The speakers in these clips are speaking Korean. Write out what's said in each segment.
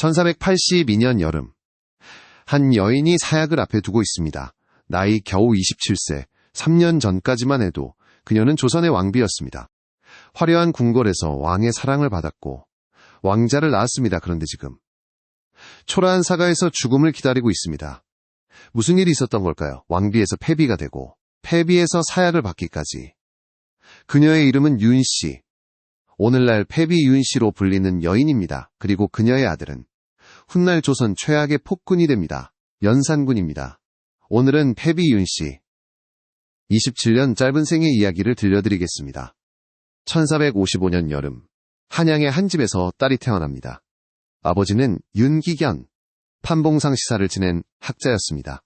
1482년 여름. 한 여인이 사약을 앞에 두고 있습니다. 나이 겨우 27세, 3년 전까지만 해도 그녀는 조선의 왕비였습니다. 화려한 궁궐에서 왕의 사랑을 받았고 왕자를 낳았습니다. 그런데 지금 초라한 사가에서 죽음을 기다리고 있습니다. 무슨 일이 있었던 걸까요? 왕비에서 폐비가 되고 폐비에서 사약을 받기까지. 그녀의 이름은 윤 씨. 오늘날 폐비 윤 씨로 불리는 여인입니다. 그리고 그녀의 아들은 훗날 조선 최악의 폭군이 됩니다. 연산군입니다. 오늘은 폐비 윤 씨. 27년 짧은 생의 이야기를 들려드리겠습니다. 1455년 여름, 한양의 한 집에서 딸이 태어납니다. 아버지는 윤기견, 판봉상 시사를 지낸 학자였습니다.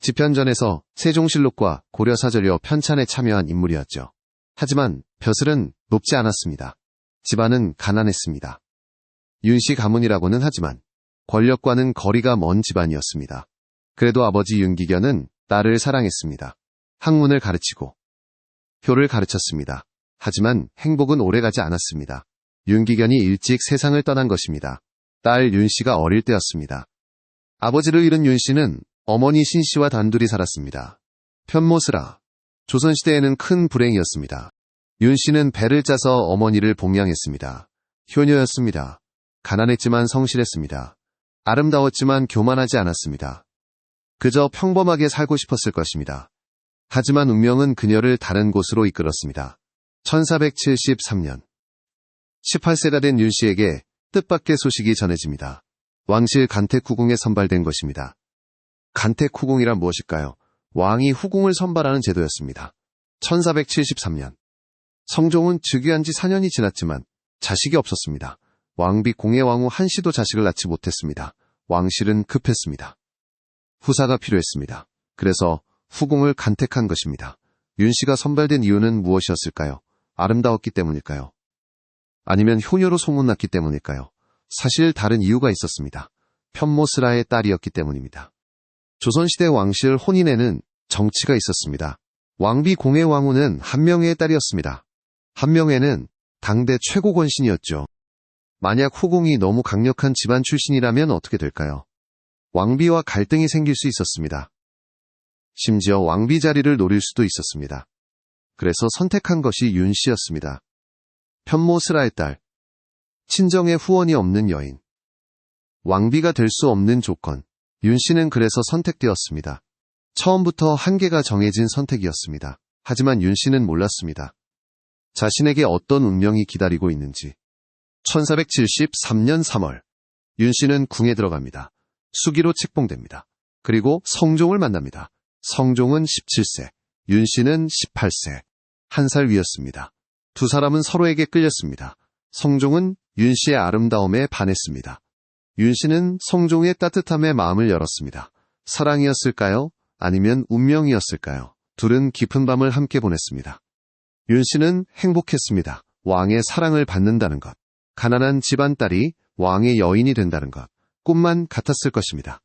집현전에서 세종실록과 고려사절여 편찬에 참여한 인물이었죠. 하지만 벼슬은 높지 않았습니다. 집안은 가난했습니다. 윤씨 가문이라고는 하지만 권력과는 거리가 먼 집안이었습니다. 그래도 아버지 윤기견은 딸을 사랑했습니다. 학문을 가르치고 효를 가르쳤습니다. 하지만 행복은 오래가지 않았습니다. 윤기견이 일찍 세상을 떠난 것입니다. 딸 윤씨가 어릴 때였습니다. 아버지를 잃은 윤씨는 어머니 신씨와 단둘이 살았습니다. 편모스라. 조선시대에는 큰 불행이었습니다. 윤씨는 배를 짜서 어머니를 봉양했습니다. 효녀였습니다. 가난했지만 성실했습니다. 아름다웠지만 교만하지 않았습니다. 그저 평범하게 살고 싶었을 것입니다. 하지만 운명은 그녀를 다른 곳으로 이끌었습니다. 1473년 18세가 된 윤씨에게 뜻밖의 소식이 전해집니다. 왕실 간택 후궁에 선발된 것입니다. 간택 후궁이란 무엇일까요? 왕이 후궁을 선발하는 제도였습니다. 1473년 성종은 즉위한 지 4년이 지났지만 자식이 없었습니다. 왕비 공예왕후 한씨도 자식을 낳지 못했습니다. 왕실은 급했습니다. 후사가 필요했습니다. 그래서 후궁을 간택한 것입니다. 윤씨가 선발된 이유는 무엇이었을까요? 아름다웠기 때문일까요? 아니면 효녀로 소문났기 때문일까요? 사실 다른 이유가 있었습니다. 편모스라의 딸이었기 때문입니다. 조선시대 왕실 혼인에는 정치가 있었습니다. 왕비 공예왕후는 한명회의 딸이었습니다. 한명회는 당대 최고 권신이었죠. 만약 후궁이 너무 강력한 집안 출신이라면 어떻게 될까요? 왕비와 갈등이 생길 수 있었습니다. 심지어 왕비 자리를 노릴 수도 있었습니다. 그래서 선택한 것이 윤 씨였습니다. 편모 스라의 딸, 친정의 후원이 없는 여인, 왕비가 될 수 없는 조건, 윤 씨는 그래서 선택되었습니다. 처음부터 한계가 정해진 선택이었습니다. 하지만 윤 씨는 몰랐습니다. 자신에게 어떤 운명이 기다리고 있는지. 1473년 3월, 윤 씨는 궁에 들어갑니다. 수기로 책봉됩니다. 그리고 성종을 만납니다. 성종은 17세, 윤 씨는 18세, 한 살 위였습니다. 두 사람은 서로에게 끌렸습니다. 성종은 윤 씨의 아름다움에 반했습니다. 윤 씨는 성종의 따뜻함에 마음을 열었습니다. 사랑이었을까요? 아니면 운명이었을까요? 둘은 깊은 밤을 함께 보냈습니다. 윤 씨는 행복했습니다. 왕의 사랑을 받는다는 것. 가난한 집안 딸이 왕의 여인이 된다는 것. 꿈만 같았을 것입니다.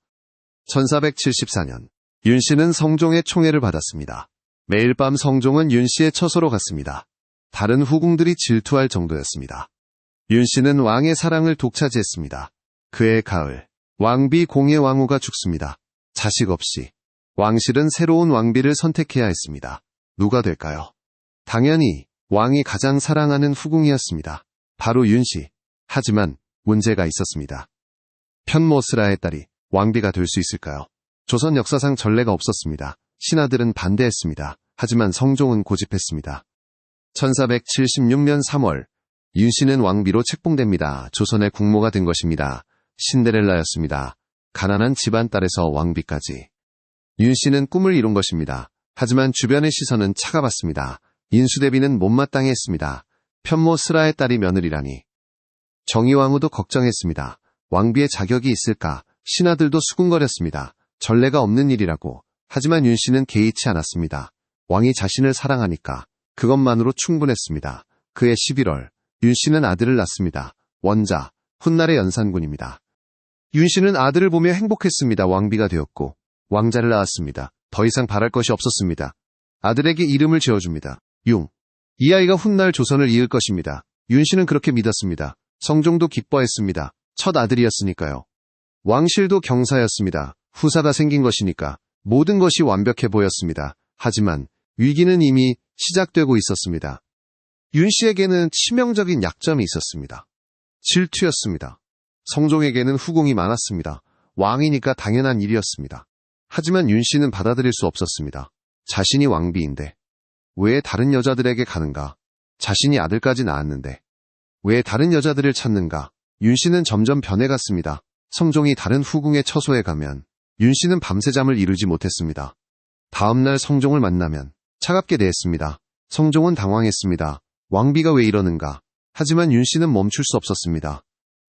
1474년, 윤 씨는 성종의 총애를 받았습니다. 매일 밤 성종은 윤 씨의 처소로 갔습니다. 다른 후궁들이 질투할 정도였습니다. 윤 씨는 왕의 사랑을 독차지했습니다. 그의 가을, 왕비 공예 왕후가 죽습니다. 자식 없이. 왕실은 새로운 왕비를 선택해야 했습니다. 누가 될까요? 당연히 왕이 가장 사랑하는 후궁이었습니다. 바로 윤 씨. 하지만 문제가 있었습니다. 편모스라의 딸이 왕비가 될 수 있을까요? 조선 역사상 전례가 없었습니다. 신하들은 반대했습니다. 하지만 성종은 고집했습니다. 1476년 3월 윤 씨는 왕비로 책봉됩니다. 조선의 국모가 된 것입니다. 신데렐라였습니다. 가난한 집안 딸에서 왕비까지. 윤 씨는 꿈을 이룬 것입니다. 하지만 주변의 시선은 차가웠습니다. 인수대비는 못마땅해 했습니다. 편모 스라의 딸이 며느리라니. 정의왕후도 걱정했습니다. 왕비의 자격이 있을까? 신하들도 수군거렸습니다. 전례가 없는 일이라고. 하지만 윤 씨는 개의치 않았습니다. 왕이 자신을 사랑하니까 그것만으로 충분했습니다. 그해 11월 윤 씨는 아들을 낳습니다. 원자, 훗날의 연산군입니다. 윤 씨는 아들을 보며 행복했습니다. 왕비가 되었고 왕자를 낳았습니다. 더 이상 바랄 것이 없었습니다. 아들에게 이름을 지어줍니다. 융. 이 아이가 훗날 조선을 이을 것입니다. 윤 씨는 그렇게 믿었습니다. 성종도 기뻐했습니다. 첫 아들이었으니까요. 왕실도 경사였습니다. 후사가 생긴 것이니까 모든 것이 완벽해 보였습니다. 하지만 위기는 이미 시작되고 있었습니다. 윤 씨에게는 치명적인 약점이 있었습니다. 질투였습니다. 성종에게는 후궁이 많았습니다. 왕이니까 당연한 일이었습니다. 하지만 윤 씨는 받아들일 수 없었습니다. 자신이 왕비인데 왜 다른 여자들에게 가는가? 자신이 아들까지 낳았는데 왜 다른 여자들을 찾는가? 윤 씨는 점점 변해갔습니다. 성종이 다른 후궁의 처소에 가면 윤 씨는 밤새 잠을 이루지 못했습니다. 다음날 성종을 만나면 차갑게 대했습니다. 성종은 당황했습니다. 왕비가 왜 이러는가? 하지만 윤 씨는 멈출 수 없었습니다.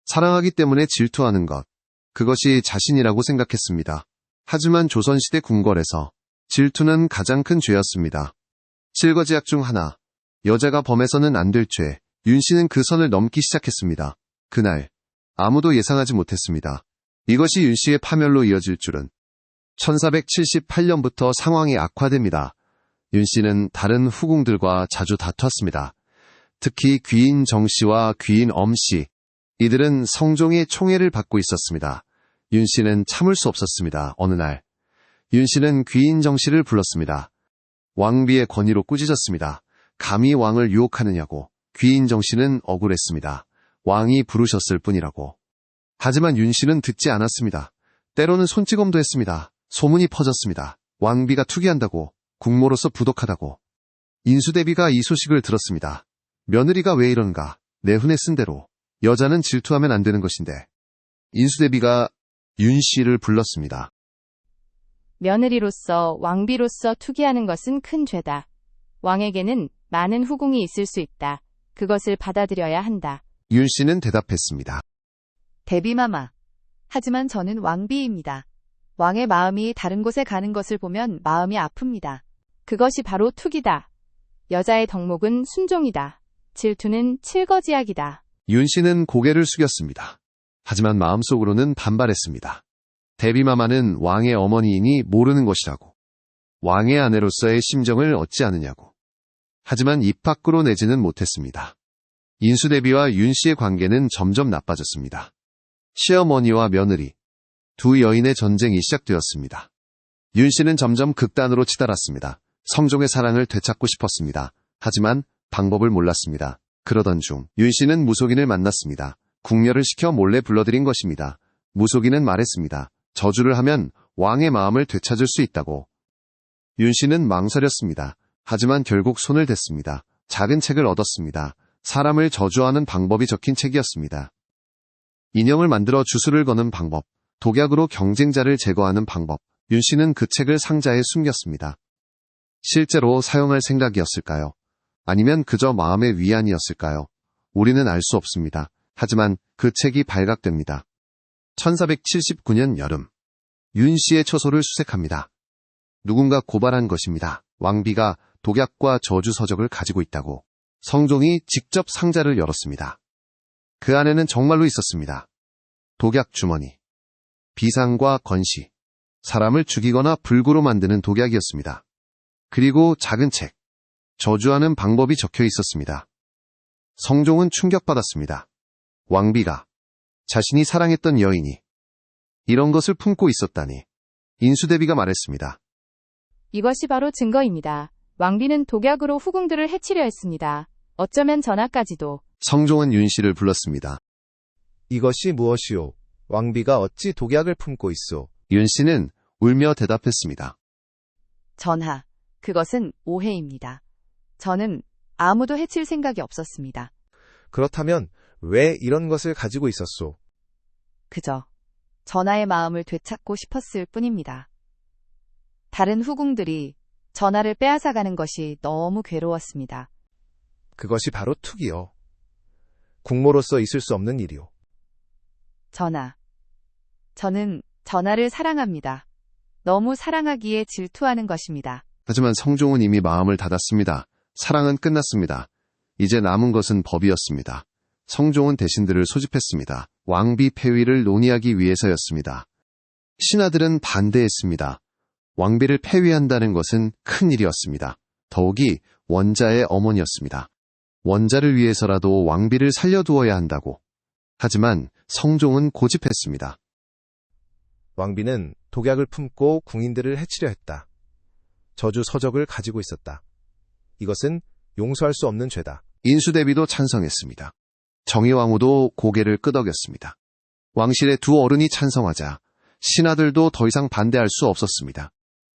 사랑하기 때문에 질투하는 것. 그것이 자신이라고 생각했습니다. 하지만 조선시대 궁궐에서 질투는 가장 큰 죄였습니다. 칠거지약 중 하나. 여자가 범해서는 안 될 죄. 윤 씨는 그 선을 넘기 시작했습니다. 그날 아무도 예상하지 못했습니다. 이것이 윤 씨의 파멸로 이어질 줄은 1478년부터 상황이 악화됩니다. 윤 씨는 다른 후궁들과 자주 다퉜습니다. 특히 귀인 정 씨와 귀인 엄 씨. 이들은 성종의 총애를 받고 있었습니다. 윤 씨는 참을 수 없었습니다. 어느 날, 윤 씨는 귀인 정 씨를 불렀습니다. 왕비의 권위로 꾸짖었습니다. 감히 왕을 유혹하느냐고. 귀인 정 씨는 억울했습니다. 왕이 부르셨을 뿐이라고. 하지만 윤 씨는 듣지 않았습니다. 때로는 손찌검도 했습니다. 소문이 퍼졌습니다. 왕비가 투기한다고, 국모로서 부독하다고. 인수대비가 이 소식을 들었습니다. 며느리가 왜 이런가? 내 훈에 쓴 대로. 여자는 질투하면 안 되는 것인데. 인수대비가 윤 씨를 불렀습니다. 며느리로서 왕비로서 투기하는 것은 큰 죄다. 왕에게는 많은 후궁이 있을 수 있다. 그것을 받아들여야 한다. 윤 씨는 대답했습니다. 데비마마. 하지만 저는 왕비입니다. 왕의 마음이 다른 곳에 가는 것을 보면 마음이 아픕니다. 그것이 바로 투기다. 여자의 덕목은 순종이다. 질투는 칠거지약이다. 윤 씨는 고개를 숙였습니다. 하지만 마음속으로는 반발했습니다. 데비마마는 왕의 어머니이니 모르는 것이라고. 왕의 아내로서의 심정을 얻지 않으냐고. 하지만 입 밖으로 내지는 못했습니다. 인수대비와 윤 씨의 관계는 점점 나빠졌습니다. 시어머니와 며느리, 두 여인의 전쟁이 시작되었습니다. 윤 씨는 점점 극단으로 치달았습니다. 성종의 사랑을 되찾고 싶었습니다. 하지만 방법을 몰랐습니다. 그러던 중, 윤 씨는 무속인을 만났습니다. 궁녀를 시켜 몰래 불러들인 것입니다. 무속인은 말했습니다. 저주를 하면 왕의 마음을 되찾을 수 있다고. 윤 씨는 망설였습니다. 하지만 결국 손을 댔습니다. 작은 책을 얻었습니다. 사람을 저주하는 방법이 적힌 책이었습니다. 인형을 만들어 주술을 거는 방법, 독약으로 경쟁자를 제거하는 방법. 윤 씨는 그 책을 상자에 숨겼습니다. 실제로 사용할 생각이었을까요? 아니면 그저 마음의 위안이었을까요? 우리는 알 수 없습니다. 하지만 그 책이 발각됩니다. 1479년 여름, 윤 씨의 처소를 수색합니다. 누군가 고발한 것입니다. 왕비가 독약과 저주 서적을 가지고 있다고. 성종이 직접 상자를 열었습니다. 그 안에는 정말로 있었습니다. 독약 주머니, 비상과 건시, 사람을 죽이거나 불구로 만드는 독약이었습니다. 그리고 작은 책, 저주하는 방법이 적혀 있었습니다. 성종은 충격받았습니다. 왕비가 자신이 사랑했던 여인이 이런 것을 품고 있었다니. 인수대비가 말했습니다. 이것이 바로 증거입니다. 왕비는 독약으로 후궁들을 해치려 했습니다. 어쩌면 전하까지도. 성종은 윤 씨를 불렀습니다. 이것이 무엇이오? 왕비가 어찌 독약을 품고 있소? 윤 씨는 울며 대답했습니다. 전하. 그것은 오해입니다. 저는 아무도 해칠 생각이 없었습니다. 그렇다면 왜 이런 것을 가지고 있었소? 그저 전하의 마음을 되찾고 싶었을 뿐입니다. 다른 후궁들이 전하를 빼앗아가는 것이 너무 괴로웠습니다. 그것이 바로 투기요. 국모로서 있을 수 없는 일이오. 전하. 저는 전하를 사랑합니다. 너무 사랑하기에 질투하는 것입니다. 하지만 성종은 이미 마음을 닫았습니다. 사랑은 끝났습니다. 이제 남은 것은 법이었습니다. 성종은 대신들을 소집했습니다. 왕비 폐위를 논의하기 위해서였습니다. 신하들은 반대했습니다. 왕비를 폐위한다는 것은 큰 일이었습니다. 더욱이 원자의 어머니였습니다. 원자를 위해서라도 왕비를 살려두어야 한다고. 하지만 성종은 고집했습니다. 왕비는 독약을 품고 궁인들을 해치려 했다. 저주 서적을 가지고 있었다. 이것은 용서할 수 없는 죄다. 인수대비도 찬성했습니다. 정의왕후도 고개를 끄덕였습니다. 왕실의 두 어른이 찬성하자 신하들도 더 이상 반대할 수 없었습니다.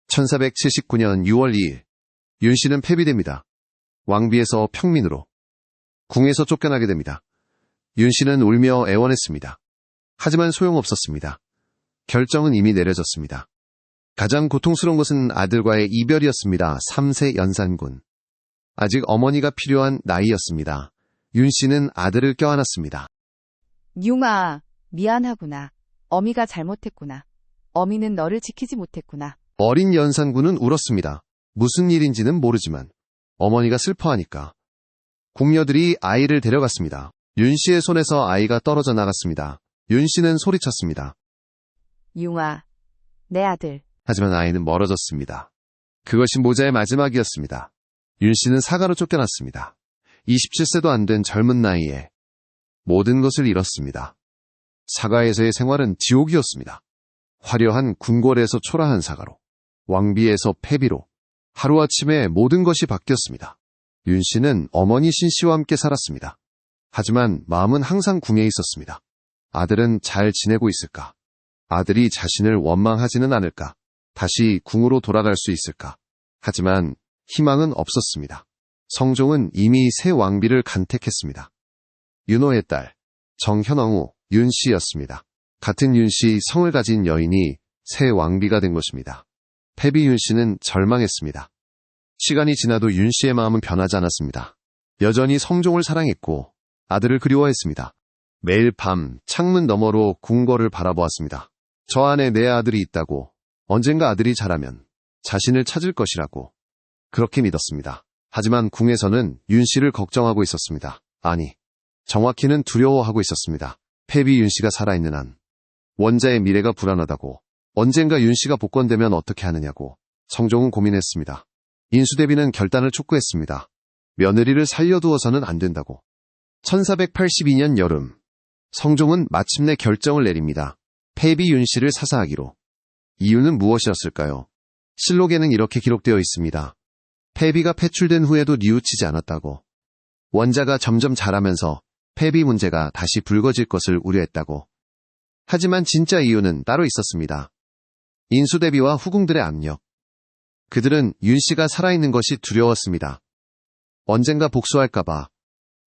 1479년 6월 2일 윤씨는 폐비됩니다. 왕비에서 평민으로 궁에서 쫓겨나게 됩니다. 윤씨는 울며 애원했습니다. 하지만 소용없었습니다. 결정은 이미 내려졌습니다. 가장 고통스러운 것은 아들과의 이별이었습니다. 3세 연산군. 아직 어머니가 필요한 나이였습니다. 윤 씨는 아들을 껴안았습니다. 융아, 미안하구나. 어미가 잘못했구나. 어미는 너를 지키지 못했구나. 어린 연산군은 울었습니다. 무슨 일인지는 모르지만 어머니가 슬퍼하니까. 궁녀들이 아이를 데려갔습니다. 윤 씨의 손에서 아이가 떨어져 나갔습니다. 윤 씨는 소리쳤습니다. 융아, 내 아들. 하지만 아이는 멀어졌습니다. 그것이 모자의 마지막이었습니다. 윤 씨는 사가로 쫓겨났습니다. 27세도 안 된 젊은 나이에 모든 것을 잃었습니다. 사가에서의 생활은 지옥이었습니다. 화려한 궁궐에서 초라한 사가로, 왕비에서 폐비로, 하루아침에 모든 것이 바뀌었습니다. 윤 씨는 어머니 신 씨와 함께 살았습니다. 하지만 마음은 항상 궁에 있었습니다. 아들은 잘 지내고 있을까? 아들이 자신을 원망하지는 않을까? 다시 궁으로 돌아갈 수 있을까? 하지만 희망은 없었습니다. 성종은 이미 새 왕비를 간택했습니다. 윤호의 딸, 정현왕후 윤 씨였습니다. 같은 윤씨 성을 가진 여인이 새 왕비가 된 것입니다. 패비 윤 씨는 절망했습니다. 시간이 지나도 윤 씨의 마음은 변하지 않았습니다. 여전히 성종을 사랑했고 아들을 그리워했습니다. 매일 밤 창문 너머로 궁궐을 바라보았습니다. 저 안에 내 아들이 있다고 언젠가 아들이 자라면 자신을 찾을 것이라고 그렇게 믿었습니다. 하지만 궁에서는 윤 씨를 걱정하고 있었습니다. 아니, 정확히는 두려워하고 있었습니다. 패비 윤 씨가 살아있는 한 원자의 미래가 불안하다고 언젠가 윤 씨가 복권되면 어떻게 하느냐고 성종은 고민했습니다. 인수대비는 결단을 촉구했습니다. 며느리를 살려두어서는 안 된다고. 1482년 여름 성종은 마침내 결정을 내립니다. 패비 윤 씨를 사사하기로. 이유는 무엇이었을까요? 실록에는 이렇게 기록되어 있습니다. 패비가 패출된 후에도 뉘우치지 않았다고. 원자가 점점 자라면서 패비 문제가 다시 불거질 것을 우려했다고. 하지만 진짜 이유는 따로 있었습니다. 인수대비와 후궁들의 압력. 그들은 윤 씨가 살아있는 것이 두려웠습니다. 언젠가 복수할까봐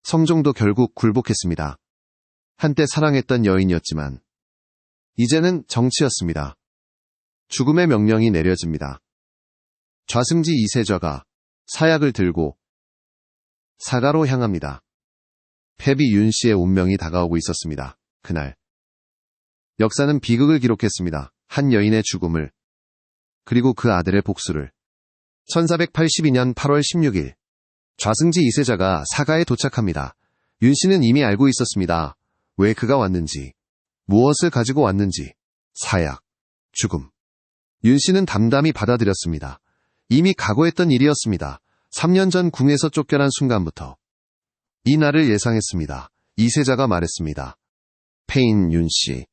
성종도 결국 굴복했습니다. 한때 사랑했던 여인이었지만 이제는 정치였습니다. 죽음의 명령이 내려집니다. 좌승지 이세좌가 사약을 들고 사가로 향합니다. 패비 윤 씨의 운명이 다가오고 있었습니다. 그날 역사는 비극을 기록했습니다. 한 여인의 죽음을 그리고 그 아들의 복수를 1482년 8월 16일 좌승지 이세자가 사가에 도착합니다. 윤 씨는 이미 알고 있었습니다. 왜 그가 왔는지, 무엇을 가지고 왔는지, 사약, 죽음. 윤 씨는 담담히 받아들였습니다. 이미 각오했던 일이었습니다. 3년 전 궁에서 쫓겨난 순간부터. 이 날을 예상했습니다. 이세자가 말했습니다. 페인 윤 씨.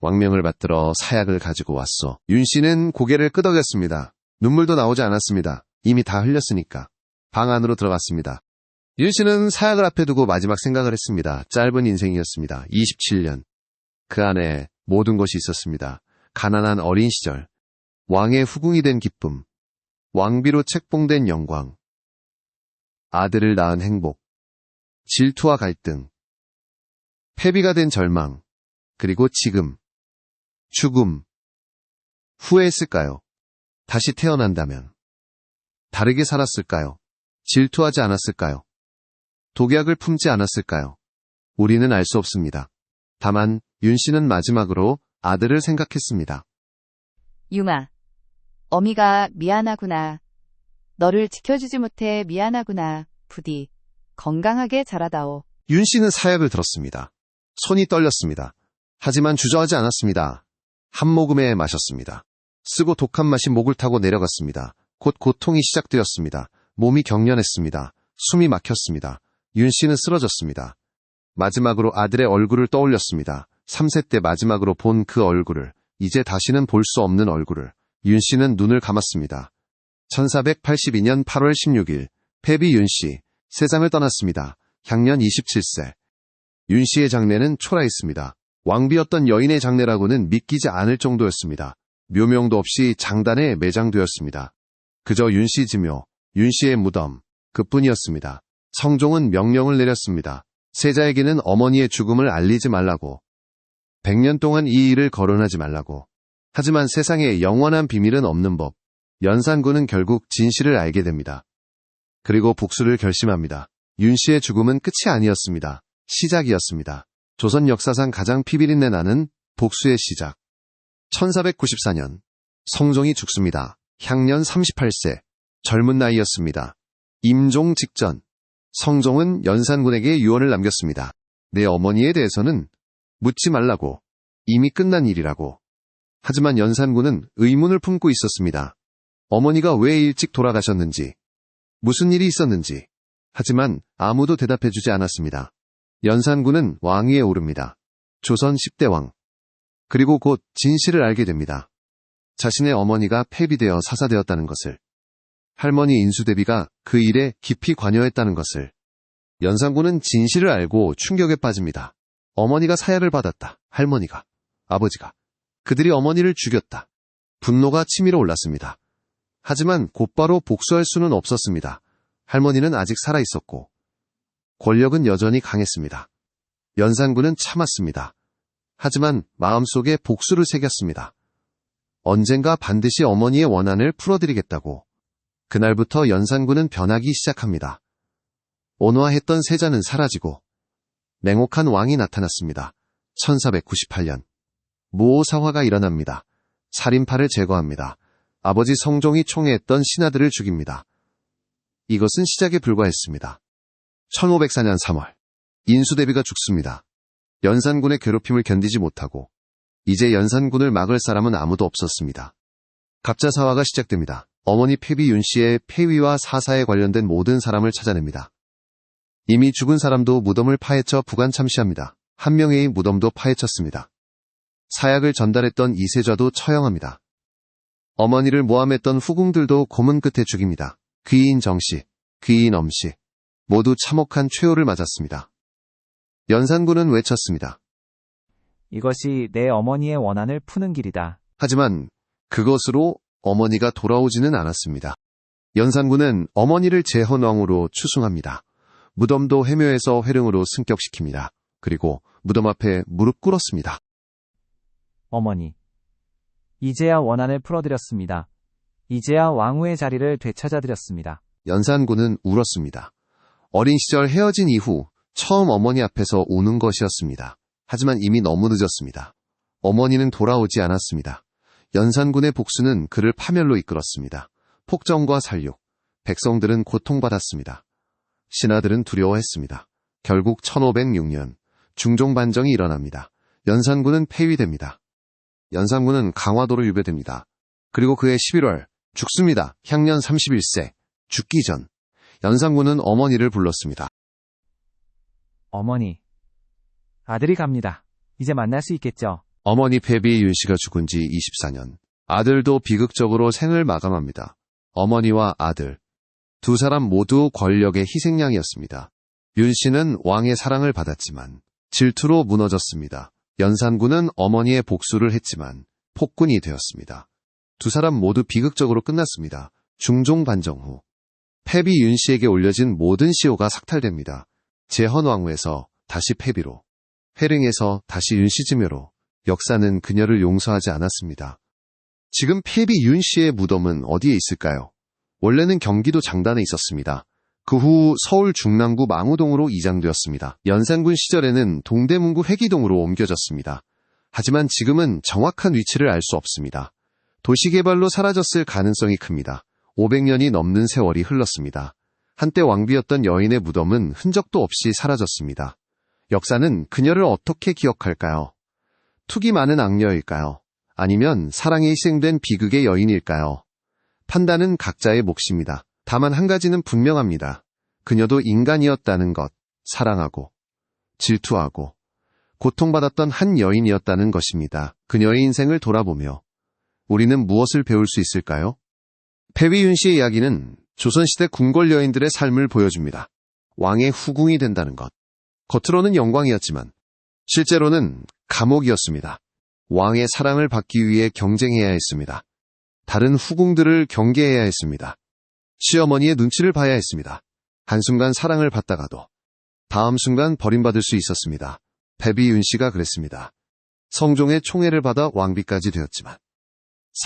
왕명을 받들어 사약을 가지고 왔소. 윤 씨는 고개를 끄덕였습니다. 눈물도 나오지 않았습니다. 이미 다 흘렸으니까. 방 안으로 들어갔습니다. 윤 씨는 사약을 앞에 두고 마지막 생각을 했습니다. 짧은 인생이었습니다. 27년. 그 안에 모든 것이 있었습니다. 가난한 어린 시절, 왕의 후궁이 된 기쁨, 왕비로 책봉된 영광, 아들을 낳은 행복, 질투와 갈등, 패비가 된 절망, 그리고 지금, 죽음, 후회했을까요? 다시 태어난다면, 다르게 살았을까요? 질투하지 않았을까요? 독약을 품지 않았을까요? 우리는 알 수 없습니다. 다만, 윤 씨는 마지막으로 아들을 생각했습니다. 융아, 어미가 미안하구나. 너를 지켜주지 못해 미안하구나. 부디 건강하게 자라다오. 윤 씨는 사약을 들었습니다. 손이 떨렸습니다. 하지만 주저하지 않았습니다. 한 모금에 마셨습니다. 쓰고 독한 맛이 목을 타고 내려갔습니다. 곧 고통이 시작되었습니다. 몸이 경련했습니다. 숨이 막혔습니다. 윤 씨는 쓰러졌습니다. 마지막으로 아들의 얼굴을 떠올렸습니다. 3세 때 마지막으로 본 그 얼굴을, 이제 다시는 볼 수 없는 얼굴을. 윤 씨는 눈을 감았습니다. 1482년 8월 16일, 패비 윤 씨, 세상을 떠났습니다. 향년 27세. 윤 씨의 장례는 초라했습니다. 왕비였던 여인의 장례라고는 믿기지 않을 정도였습니다. 묘명도 없이 장단에 매장되었습니다. 그저 윤 씨 지묘, 윤 씨의 무덤, 그뿐이었습니다. 성종은 명령을 내렸습니다. 세자에게는 어머니의 죽음을 알리지 말라고. 100년 동안 이 일을 거론하지 말라고. 하지만 세상에 영원한 비밀은 없는 법. 연산군은 결국 진실을 알게 됩니다. 그리고 복수를 결심합니다. 윤 씨의 죽음은 끝이 아니었습니다. 시작이었습니다. 조선 역사상 가장 피비린내 나는 복수의 시작. 1494년 성종이 죽습니다. 향년 38세. 젊은 나이였습니다. 임종 직전 성종은 연산군에게 유언을 남겼습니다. 내 어머니에 대해서는 묻지 말라고. 이미 끝난 일이라고. 하지만 연산군은 의문을 품고 있었습니다. 어머니가 왜 일찍 돌아가셨는지, 무슨 일이 있었는지. 하지만 아무도 대답해주지 않았습니다. 연산군은 왕위에 오릅니다. 조선 10대 왕. 그리고 곧 진실을 알게 됩니다. 자신의 어머니가 폐비되어 사사되었다는 것을. 할머니 인수대비가 그 일에 깊이 관여했다는 것을. 연산군은 진실을 알고 충격에 빠집니다. 어머니가 사야를 받았다. 할머니가. 아버지가. 그들이 어머니를 죽였다. 분노가 치밀어 올랐습니다. 하지만 곧바로 복수할 수는 없었습니다. 할머니는 아직 살아있었고, 권력은 여전히 강했습니다. 연산군은 참았습니다. 하지만 마음속에 복수를 새겼습니다. 언젠가 반드시 어머니의 원한을 풀어드리겠다고. 그날부터 연산군은 변하기 시작합니다. 온화했던 세자는 사라지고 맹혹한 왕이 나타났습니다. 1498년 무오사화가 일어납니다. 살인파를 제거합니다. 아버지 성종이 총애했던 신하들을 죽입니다. 이것은 시작에 불과했습니다. 1504년 3월 인수대비가 죽습니다. 연산군의 괴롭힘을 견디지 못하고 이제 연산군을 막을 사람은 아무도 없었습니다. 갑자사화가 시작됩니다. 어머니 폐비 윤 씨의 폐위와 사사에 관련된 모든 사람을 찾아냅니다. 이미 죽은 사람도 무덤을 파헤쳐 부관 참시합니다. 한 명의 무덤도 파헤쳤습니다. 사약을 전달했던 이세좌도 처형합니다. 어머니를 모함했던 후궁들도 고문 끝에 죽입니다. 귀인 정씨, 귀인 엄씨, 모두 참혹한 최후를 맞았습니다. 연산군은 외쳤습니다. 이것이 내 어머니의 원한을 푸는 길이다. 하지만 그것으로 어머니가 돌아오지는 않았습니다. 연산군은 어머니를 재헌왕으로 추승합니다. 무덤도 해묘에서 회릉으로 승격시킵니다. 그리고 무덤 앞에 무릎 꿇었습니다. 어머니. 이제야 원한을 풀어드렸습니다. 이제야 왕후의 자리를 되찾아드렸습니다. 연산군은 울었습니다. 어린 시절 헤어진 이후 처음 어머니 앞에서 우는 것이었습니다. 하지만 이미 너무 늦었습니다. 어머니는 돌아오지 않았습니다. 연산군의 복수는 그를 파멸로 이끌었습니다. 폭정과 살육, 백성들은 고통받았습니다. 신하들은 두려워했습니다. 결국 1506년 중종 반정이 일어납니다. 연산군은 폐위됩니다. 연산군은 강화도로 유배됩니다. 그리고 그해 11월 죽습니다. 향년 31세 죽기 전 연산군은 어머니를 불렀습니다. 어머니. 아들이 갑니다. 이제 만날 수 있겠죠? 어머니 폐비 윤 씨가 죽은 지 24년. 아들도 비극적으로 생을 마감합니다. 어머니와 아들. 두 사람 모두 권력의 희생양이었습니다. 윤 씨는 왕의 사랑을 받았지만 질투로 무너졌습니다. 연산군은 어머니의 복수를 했지만 폭군이 되었습니다. 두 사람 모두 비극적으로 끝났습니다. 중종 반정 후 패비 윤 씨에게 올려진 모든 시호가 삭탈됩니다. 제헌왕후에서 다시 패비로, 회릉에서 다시 윤씨 지묘로 역사는 그녀를 용서하지 않았습니다. 지금 패비 윤 씨의 무덤은 어디에 있을까요? 원래는 경기도 장단에 있었습니다. 그 후 서울 중랑구 망우동으로 이장되었습니다. 연산군 시절에는 동대문구 회기동으로 옮겨졌습니다. 하지만 지금은 정확한 위치를 알 수 없습니다. 도시개발로 사라졌을 가능성이 큽니다. 500년이 넘는 세월이 흘렀습니다. 한때 왕비였던 여인의 무덤은 흔적도 없이 사라졌습니다. 역사는 그녀를 어떻게 기억할까요? 투기 많은 악녀일까요? 아니면 사랑에 희생된 비극의 여인일까요? 판단은 각자의 몫입니다. 다만 한 가지는 분명합니다. 그녀도 인간이었다는 것, 사랑하고 질투하고 고통받았던 한 여인이었다는 것입니다. 그녀의 인생을 돌아보며 우리는 무엇을 배울 수 있을까요? 패비윤 씨의 이야기는 조선시대 궁궐 여인들의 삶을 보여줍니다. 왕의 후궁이 된다는 것. 겉으로는 영광이었지만 실제로는 감옥이었습니다. 왕의 사랑을 받기 위해 경쟁해야 했습니다. 다른 후궁들을 경계해야 했습니다. 시어머니의 눈치를 봐야 했습니다. 한순간 사랑을 받다가도 다음 순간 버림받을 수 있었습니다. 배비윤 씨가 그랬습니다. 성종의 총애를 받아 왕비까지 되었지만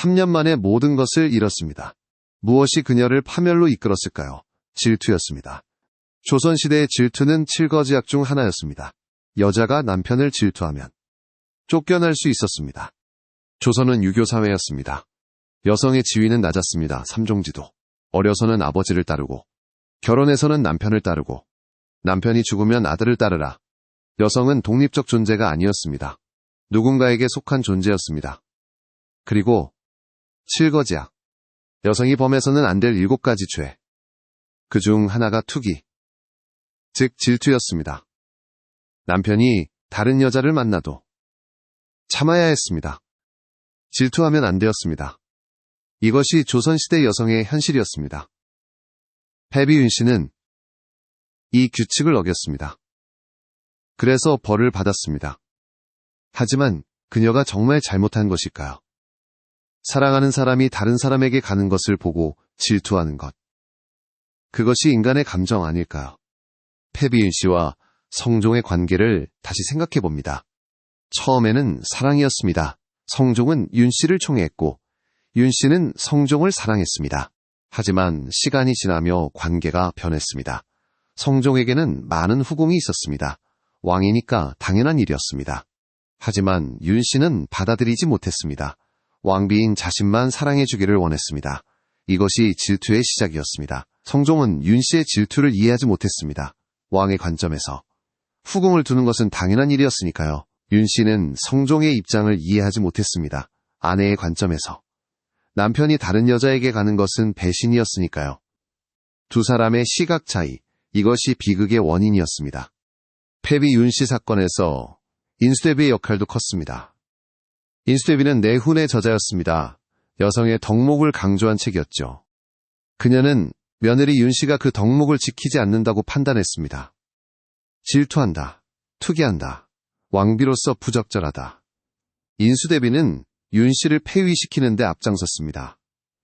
3년 만에 모든 것을 잃었습니다. 무엇이 그녀를 파멸로 이끌었을까요? 질투였습니다. 조선시대의 질투는 칠거지약 중 하나였습니다. 여자가 남편을 질투하면 쫓겨날 수 있었습니다. 조선은 유교사회였습니다. 여성의 지위는 낮았습니다. 삼종지도. 어려서는 아버지를 따르고, 결혼해서는 남편을 따르고, 남편이 죽으면 아들을 따르라. 여성은 독립적 존재가 아니었습니다. 누군가에게 속한 존재였습니다. 그리고 칠거지약. 여성이 범해서는 안 될 일곱 가지 죄. 그 중 하나가 투기. 즉 질투였습니다. 남편이 다른 여자를 만나도 참아야 했습니다. 질투하면 안 되었습니다. 이것이 조선시대 여성의 현실이었습니다. 배비윤 씨는 이 규칙을 어겼습니다. 그래서 벌을 받았습니다. 하지만 그녀가 정말 잘못한 것일까요? 사랑하는 사람이 다른 사람에게 가는 것을 보고 질투하는 것. 그것이 인간의 감정 아닐까요? 패비윤 씨와 성종의 관계를 다시 생각해 봅니다. 처음에는 사랑이었습니다. 성종은 윤 씨를 총애했고 윤 씨는 성종을 사랑했습니다. 하지만 시간이 지나며 관계가 변했습니다. 성종에게는 많은 후궁이 있었습니다. 왕이니까 당연한 일이었습니다. 하지만 윤 씨는 받아들이지 못했습니다. 왕비인 자신만 사랑해주기를 원했습니다. 이것이 질투의 시작이었습니다. 성종은 윤 씨의 질투를 이해하지 못했습니다. 왕의 관점에서. 후궁을 두는 것은 당연한 일이었으니까요. 윤 씨는 성종의 입장을 이해하지 못했습니다. 아내의 관점에서. 남편이 다른 여자에게 가는 것은 배신이었으니까요. 두 사람의 시각 차이, 이것이 비극의 원인이었습니다. 패비 윤씨 사건에서 인수대비의 역할도 컸습니다. 인수대비는 내훈의 저자였습니다. 여성의 덕목을 강조한 책이었죠. 그녀는 며느리 윤 씨가 그 덕목을 지키지 않는다고 판단했습니다. 질투한다. 투기한다. 왕비로서 부적절하다. 인수대비는 윤 씨를 폐위시키는데 앞장섰습니다.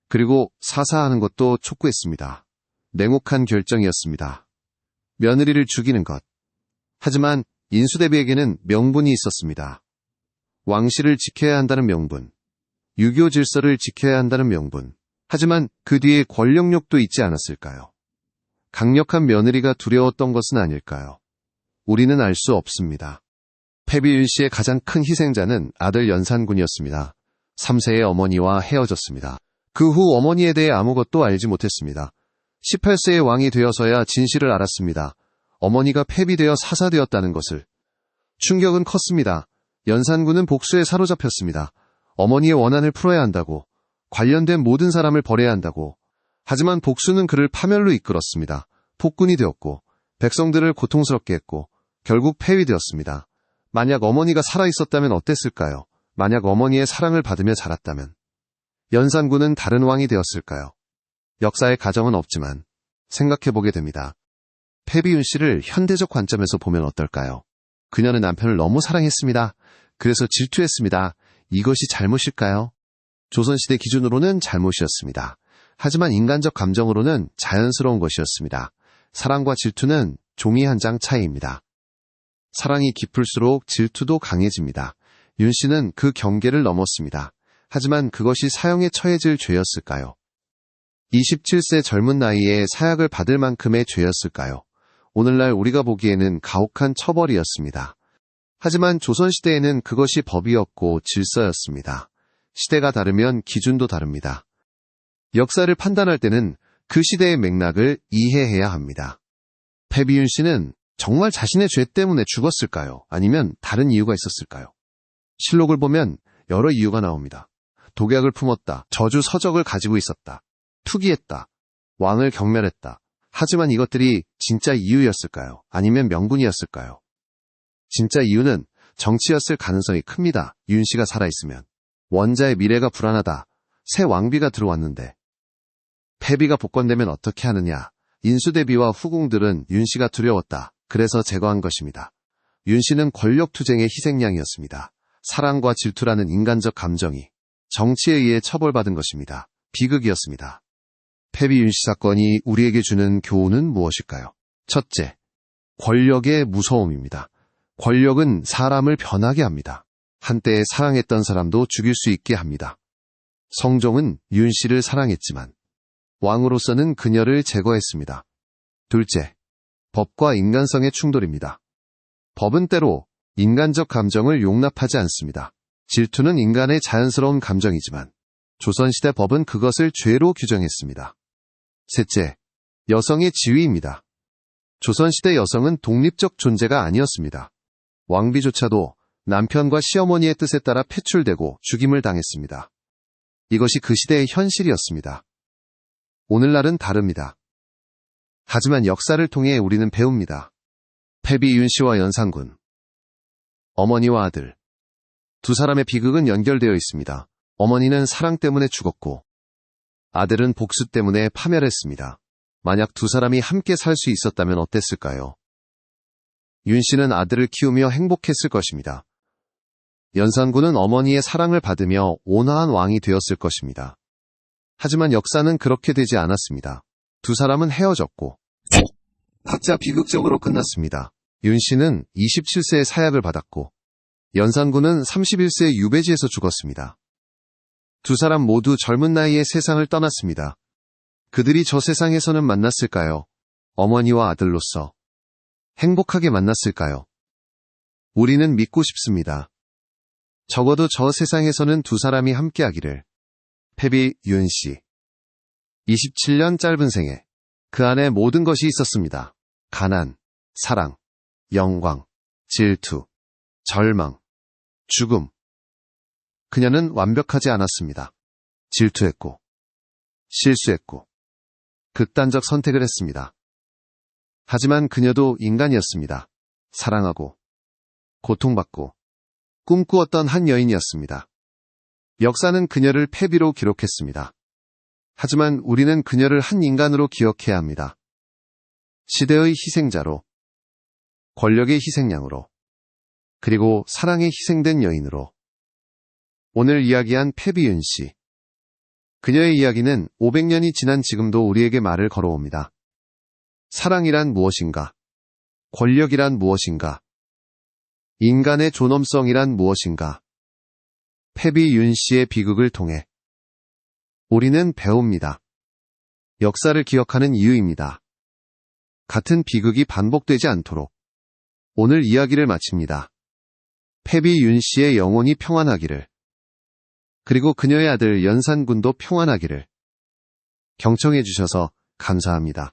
그리고 사사하는 것도 촉구했습니다. 냉혹한 결정이었습니다. 며느리를 죽이는 것. 하지만 인수대비에게는 명분이 있었습니다. 왕실을 지켜야 한다는 명분. 유교 질서를 지켜야 한다는 명분. 하지만 그 뒤에 권력욕도 있지 않았을까요? 강력한 며느리가 두려웠던 것은 아닐까요? 우리는 알 수 없습니다. 패비윤 씨의 가장 큰 희생자는 아들 연산군이었습니다. 3세의 어머니와 헤어졌습니다. 그 후 어머니에 대해 아무것도 알지 못했습니다. 18세의 왕이 되어서야 진실을 알았습니다. 어머니가 폐비되어 사사되었다는 것을. 충격은 컸습니다. 연산군은 복수에 사로잡혔습니다. 어머니의 원한을 풀어야 한다고. 관련된 모든 사람을 버려야 한다고. 하지만 복수는 그를 파멸로 이끌었습니다. 폭군이 되었고, 백성들을 고통스럽게 했고, 결국 폐위되었습니다. 만약 어머니가 살아있었다면 어땠을까요? 만약 어머니의 사랑을 받으며 자랐다면 연산군은 다른 왕이 되었을까요? 역사의 가정은 없지만 생각해보게 됩니다. 패비윤 씨를 현대적 관점에서 보면 어떨까요? 그녀는 남편을 너무 사랑했습니다. 그래서 질투했습니다. 이것이 잘못일까요? 조선시대 기준으로는 잘못이었습니다. 하지만 인간적 감정으로는 자연스러운 것이었습니다. 사랑과 질투는 종이 한 장 차이입니다. 사랑이 깊을수록 질투도 강해집니다. 윤 씨는 그 경계를 넘었습니다. 하지만 그것이 사형에 처해질 죄였을까요? 27세 젊은 나이에 사약을 받을 만큼의 죄였을까요? 오늘날 우리가 보기에는 가혹한 처벌이었습니다. 하지만 조선시대에는 그것이 법이었고 질서였습니다. 시대가 다르면 기준도 다릅니다. 역사를 판단할 때는 그 시대의 맥락을 이해해야 합니다. 패비윤 씨는 정말 자신의 죄 때문에 죽었을까요? 아니면 다른 이유가 있었을까요? 실록을 보면 여러 이유가 나옵니다. 독약을 품었다. 저주 서적을 가지고 있었다. 투기했다. 왕을 경멸했다. 하지만 이것들이 진짜 이유였을까요? 아니면 명분이었을까요? 진짜 이유는 정치였을 가능성이 큽니다. 윤 씨가 살아있으면. 원자의 미래가 불안하다. 새 왕비가 들어왔는데. 패비가 복권되면 어떻게 하느냐. 인수대비와 후궁들은 윤 씨가 두려웠다. 그래서 제거한 것입니다. 윤 씨는 권력 투쟁의 희생양이었습니다. 사랑과 질투라는 인간적 감정이 정치에 의해 처벌받은 것입니다. 비극이었습니다. 패비 윤 씨 사건이 우리에게 주는 교훈은 무엇일까요? 첫째, 권력의 무서움입니다. 권력은 사람을 변하게 합니다. 한때 사랑했던 사람도 죽일 수 있게 합니다. 성종은 윤 씨를 사랑했지만 왕으로서는 그녀를 제거했습니다. 둘째, 법과 인간성의 충돌입니다. 법은 때로 인간적 감정을 용납하지 않습니다. 질투는 인간의 자연스러운 감정이지만 조선시대 법은 그것을 죄로 규정했습니다. 셋째, 여성의 지위입니다. 조선시대 여성은 독립적 존재가 아니었습니다. 왕비조차도 남편과 시어머니의 뜻에 따라 폐출되고 죽임을 당했습니다. 이것이 그 시대의 현실이었습니다. 오늘날은 다릅니다. 하지만 역사를 통해 우리는 배웁니다. 패비 윤 씨와 연산군. 어머니와 아들. 두 사람의 비극은 연결되어 있습니다. 어머니는 사랑 때문에 죽었고, 아들은 복수 때문에 파멸했습니다. 만약 두 사람이 함께 살 수 있었다면 어땠을까요? 윤 씨는 아들을 키우며 행복했을 것입니다. 연산군은 어머니의 사랑을 받으며 온화한 왕이 되었을 것입니다. 하지만 역사는 그렇게 되지 않았습니다. 두 사람은 헤어졌고, 각자 비극적으로 끝났습니다. 윤 씨는 27세에 사약을 받았고, 연산군은 31세에 유배지에서 죽었습니다. 두 사람 모두 젊은 나이에 세상을 떠났습니다. 그들이 저 세상에서는 만났을까요? 어머니와 아들로서. 행복하게 만났을까요? 우리는 믿고 싶습니다. 적어도 저 세상에서는 두 사람이 함께하기를. 패비 윤 씨. 27년 짧은 생에 그 안에 모든 것이 있었습니다. 가난, 사랑, 영광, 질투, 절망, 죽음. 그녀는 완벽하지 않았습니다. 질투했고, 실수했고, 극단적 선택을 했습니다. 하지만 그녀도 인간이었습니다. 사랑하고, 고통받고, 꿈꾸었던 한 여인이었습니다. 역사는 그녀를 패비로 기록했습니다. 하지만 우리는 그녀를 한 인간으로 기억해야 합니다. 시대의 희생자로, 권력의 희생양으로, 그리고 사랑에 희생된 여인으로. 오늘 이야기한 패비윤 씨. 그녀의 이야기는 500년이 지난 지금도 우리에게 말을 걸어옵니다. 사랑이란 무엇인가? 권력이란 무엇인가? 인간의 존엄성이란 무엇인가? 패비윤 씨의 비극을 통해 우리는 배웁니다. 역사를 기억하는 이유입니다. 같은 비극이 반복되지 않도록 오늘 이야기를 마칩니다. 패비 윤 씨의 영혼이 평안하기를 그리고 그녀의 아들 연산군도 평안하기를 경청해 주셔서 감사합니다.